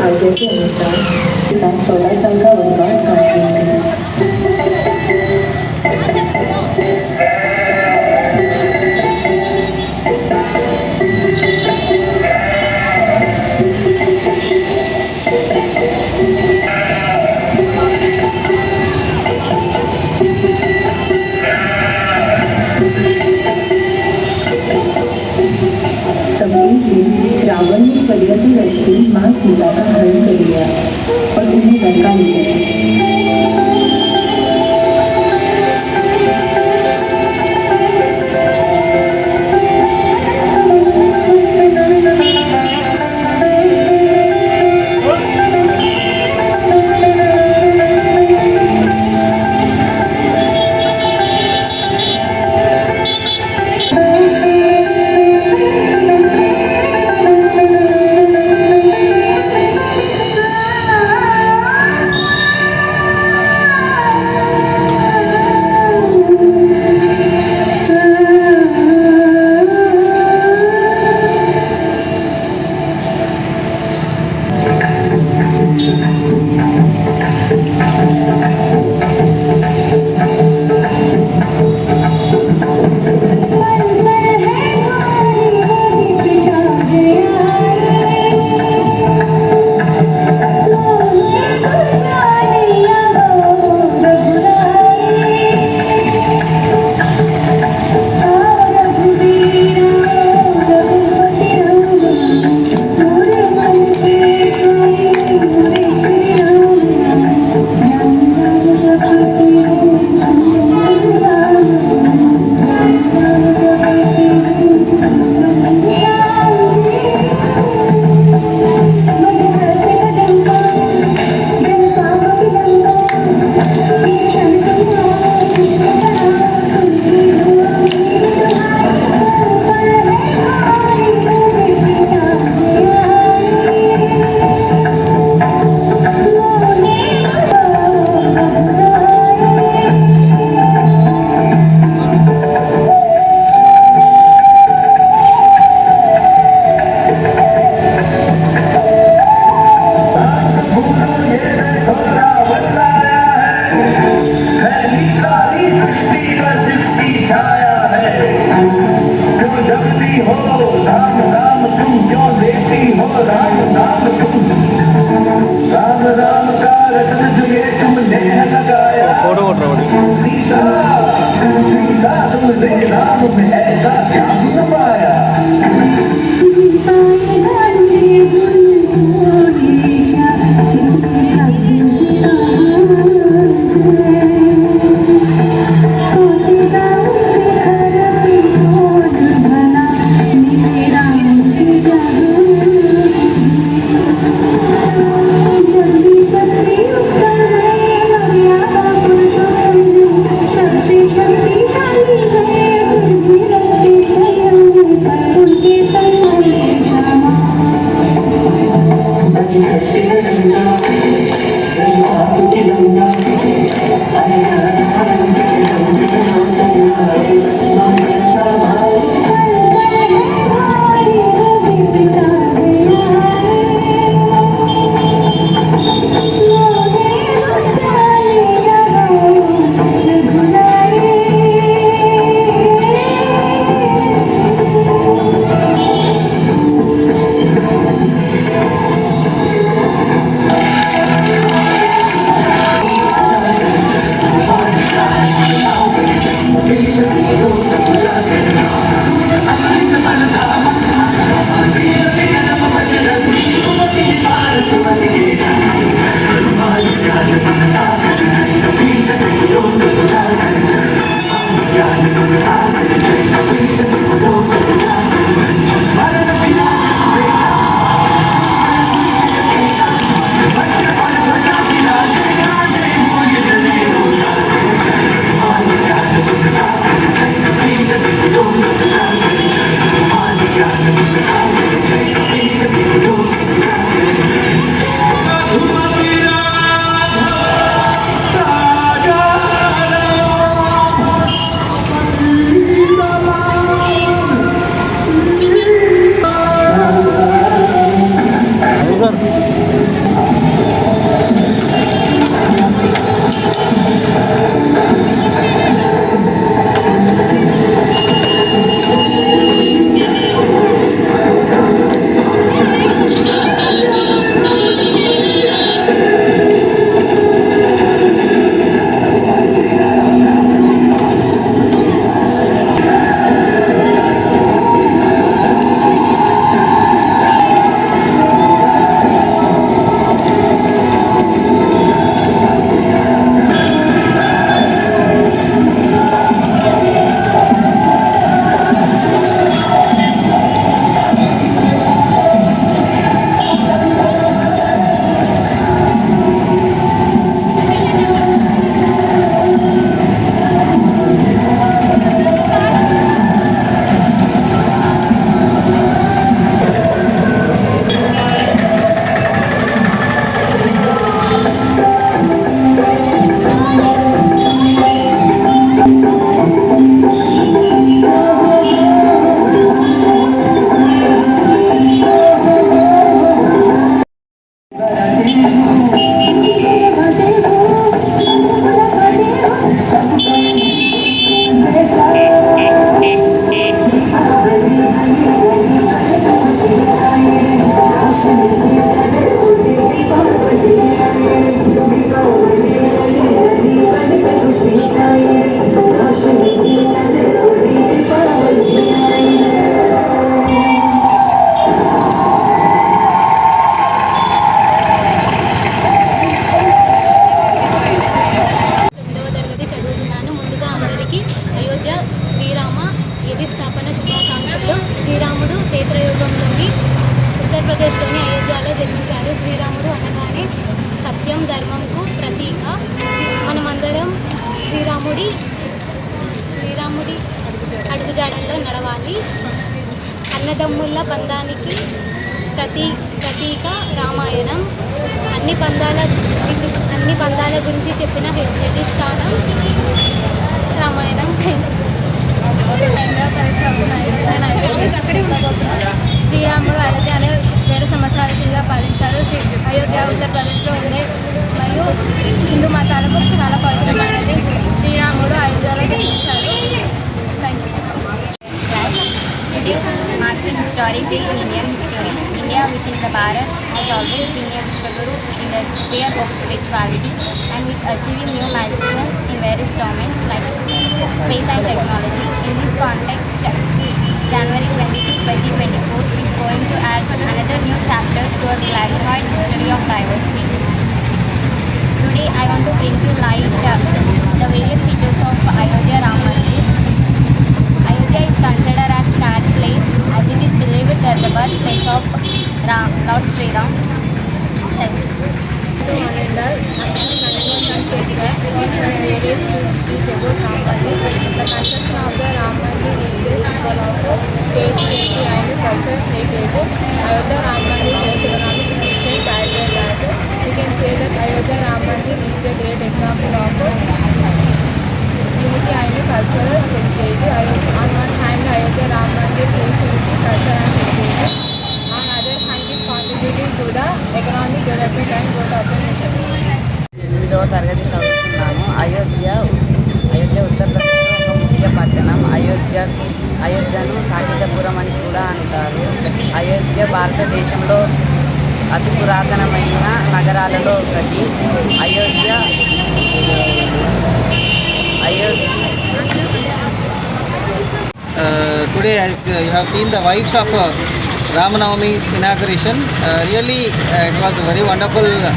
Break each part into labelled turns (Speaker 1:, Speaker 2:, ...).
Speaker 1: આદ્યથી અનુસાર સાત ચોરાસંકા વનવાસ કાઢી रावण ने स्वयं रचते माँ सीता का हरण कर लिया और उन्हें लड़का ले गया
Speaker 2: శ్రీరాముడి. శ్రీరాముడి అడుగుజాడల్లో నడవాలి. అన్నదమ్ముల బంధానికి ప్రతీ ప్రతీక రామాయణం. అన్ని బంధాల అన్ని బంధాల గురించి చెప్పిన ప్రతిష్టానం Ramayanam.
Speaker 3: Historic day in Indian history. India, which is the Bharat, has always been a Vishwaguru in the sphere of spirituality and with achieving new milestones in various domains like space and technology. In this context, January 22, 2024 is going to add another new chapter to our clarified history of diversity. Today, I want to bring to light uh, the various features of Ayodhya Ram Mandir. Ayodhya is considered as sacred place as it is believed that the birthplace of Ram, Lord Sri Ram. Thank you.
Speaker 4: Anandal, and Prithviraj was my privilege to speak about Ram The construction of the Ram Mandir is a symbol of faith, unity and cultural heritage. Ayodhya Ram Mandir has economic significance as well as we can say that Ayodhya Ram Mandir is a great example of unity and cultural heritage. Ayodhya, on one hand, Ayodhya Ram Mandir shows unity, culture and heritage. On other hand, the economic development and growth of the nation.
Speaker 5: ఎనిమిదవ తరగతి చదువుతున్నాము. అయోధ్య అయోధ్య ఉత్తరప్రదేశ్లో ఒక ముఖ్య పట్టణం. అయోధ్య అయోధ్యను సాహిత్యపురం అని కూడా అంటారు. అయోధ్య భారతదేశంలో అతి పురాతనమైన నగరాలలో ఒకటి. Ayodhya Ayodhya
Speaker 6: Uh, today as uh, you have seen the vibes of uh, Ramanavami's inauguration. Uh, really uh, it was very wonderful uh,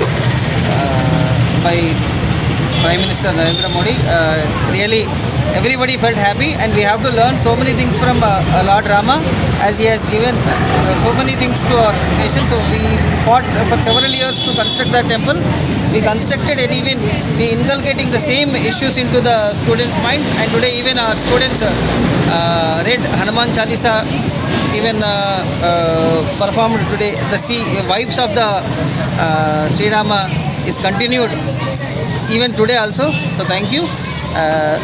Speaker 6: by Prime Minister Narendra Modi. Uh, really everybody felt happy and we have to learn so many things from uh, Lord Rama as he has given uh, so many things to our nation. So we fought for several years to construct that temple. We constructed and even we inculcating the same issues into the students' mind and today even our students uh, uh, read Hanuman Chalisa even uh, uh, performed today. The sea, vibes of the uh, Sri Rama is continued even today also. So thank you. Uh,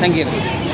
Speaker 6: thank you.